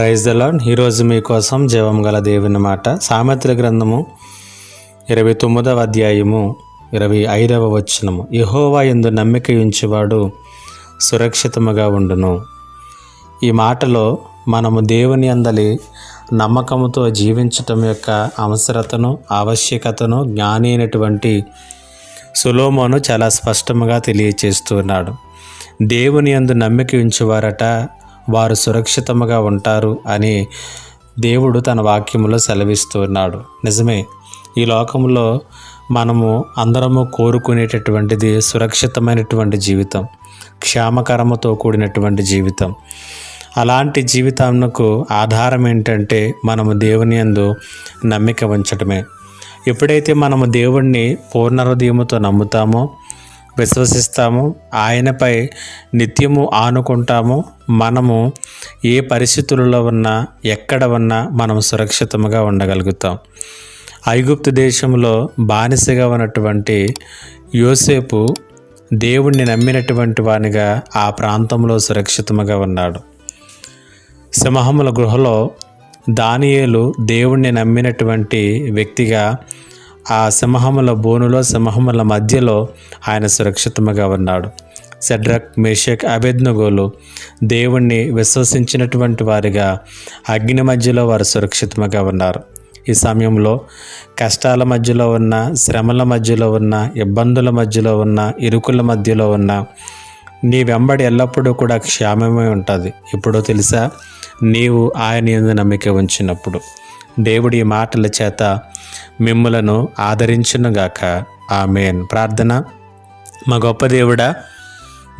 Praise దలాన్ ఈరోజు మీకోసం జీవం గల దేవుని మాట. సామెతల గ్రంథము ఇరవై తొమ్మిదవ అధ్యాయము ఇరవై ఐదవ వచనము. యహోవా ఎందు నమ్మిక ఉంచేవాడు సురక్షితముగా ఉండును. ఈ మాటలో మనము దేవుని అందలి నమ్మకముతో జీవించటం యొక్క అవసరతను ఆవశ్యకతను జ్ఞాని అయినటువంటి సులోమోను చాలా స్పష్టంగా తెలియచేస్తున్నాడు దేవుని అందు నమ్మిక ఉంచేవారట వారు సురక్షితముగా ఉంటారు అని దేవుడు తన వాక్యములో సెలవిస్తున్నాడు. నిజమే ఈ లోకంలో మనము అందరము కోరుకునేటటువంటిది సురక్షితమైనటువంటి జీవితం క్షేమకరముతో కూడినటువంటి జీవితం. అలాంటి జీవితానికి ఆధారం ఏంటంటే మనము దేవుని యందు నమ్మిక ఉంచటమే. ఎప్పుడైతే మనము దేవుణ్ణి పూర్ణ హృదయముతో నమ్ముతామో విశ్వసిస్తాము. ఆయనపై నిత్యము ఆనుకుంటాము. మనము ఏ పరిస్థితులలో ఉన్నా ఎక్కడ ఉన్నా మనం సురక్షితంగా ఉండగలుగుతాం. ఐగుప్తు దేశంలో బానిసగా ఉన్నటువంటి యోసేపు దేవుణ్ణి నమ్మినటువంటి వానిగా ఆ ప్రాంతంలో సురక్షితముగా ఉన్నాడు. సింహముల గృహలో దానియేలు దేవుణ్ణి నమ్మినటువంటి వ్యక్తిగా ఆ సింహముల బోనులో సింహముల మధ్యలో ఆయన సురక్షితముగా ఉన్నాడు. సెడ్రక్ మేషక్ అభెజ్ఞగోలు దేవుణ్ణి విశ్వసించినటువంటి వారిగా అగ్ని మధ్యలో వారు సురక్షితముగా ఉన్నారు. ఈ సమయంలో కష్టాల మధ్యలో ఉన్న శ్రమల మధ్యలో ఉన్న ఇబ్బందుల మధ్యలో ఉన్న ఇరుకుల మధ్యలో ఉన్న నీ వెంబడి ఎల్లప్పుడూ కూడా క్షేమమే ఉంటుంది. ఇప్పుడు తెలుసా? నీవు ఆయన ఎందు నమ్మిక ఉంచినప్పుడు. దేవుడి మాటల చేత మిమ్ములను ఆదరించునుగాక. ఆమెన్. ప్రార్థన. మా గొప్ప దేవుడా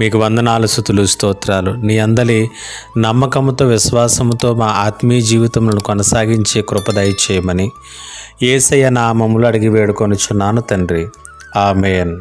మీకు వందనాలు సుతులు స్తోత్రాలు. నీ అందలి నమ్మకముతో విశ్వాసముతో మా ఆత్మీయ జీవితములను కొనసాగించే కృపదయ చేయమని ఏసయ్య నామములు అడిగి వేడుకొనుచున్నాను తండ్రి. ఆమెన్.